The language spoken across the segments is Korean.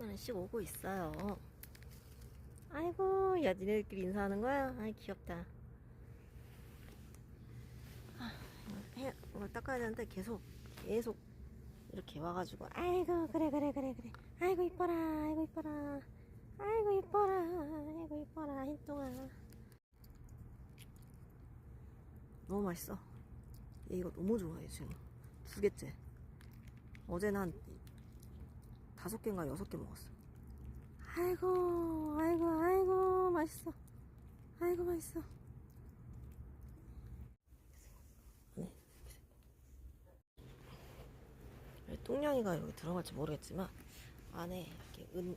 마리씩 오고 있어요. 아이고, 야, 니네들끼리 인사하는 거야? 아이, 귀엽다. 아, 이거 해, 이걸 닦아야 되는데 계속, 계속 이렇게 와가지고, 아이고, 그래, 그래, 그래, 그래. 아이고, 이뻐라, 아이고, 이뻐라. 아이고, 이뻐라, 아이고, 이뻐라, 흰똥아. 너무 맛있어. 얘 이거 너무 좋아해, 지금. 두 개째. 어제는 한 다섯 개인가 여섯 개 먹었어. 아이고, 아이고, 아이고, 맛있어. 아이고, 맛있어. 네. 똥냥이가 여기 들어갈지 모르겠지만 안에 이렇게 은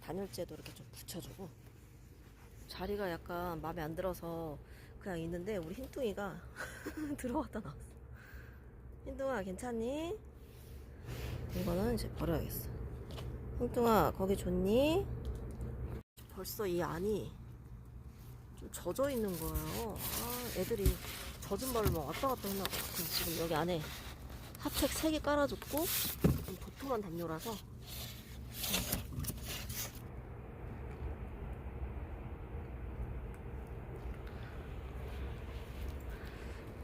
단열재도 이렇게 좀 붙여주고 자리가 약간 마음에 안 들어서 그냥 있는데 우리 흰둥이가 들어갔다 나왔어. 흰둥아 괜찮니? 이거는 이제 버려야겠어. 흰둥아 거기 좋니? 벌써 이 안이 좀 젖어 있는 거예요. 아, 애들이 젖은 발로 막 왔다 갔다 했나 봐. 지금 여기 안에 핫팩 3개 깔아줬고 좀 도톰한 담요라서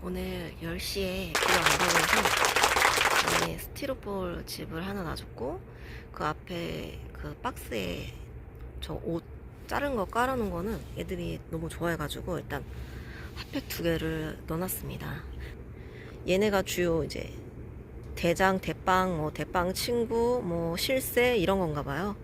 오늘 10시에 비가 온다고 해서 안에 스티로폴 집을 하나 놔줬고 그 앞에 그 박스에 저 옷 자른 거 깔아놓은 거는 애들이 너무 좋아해가지고 일단 핫팩 두 개를 넣어놨습니다. 얘네가 주요 이제 대장, 대빵, 뭐 대빵 친구, 뭐 실세 이런 건가 봐요.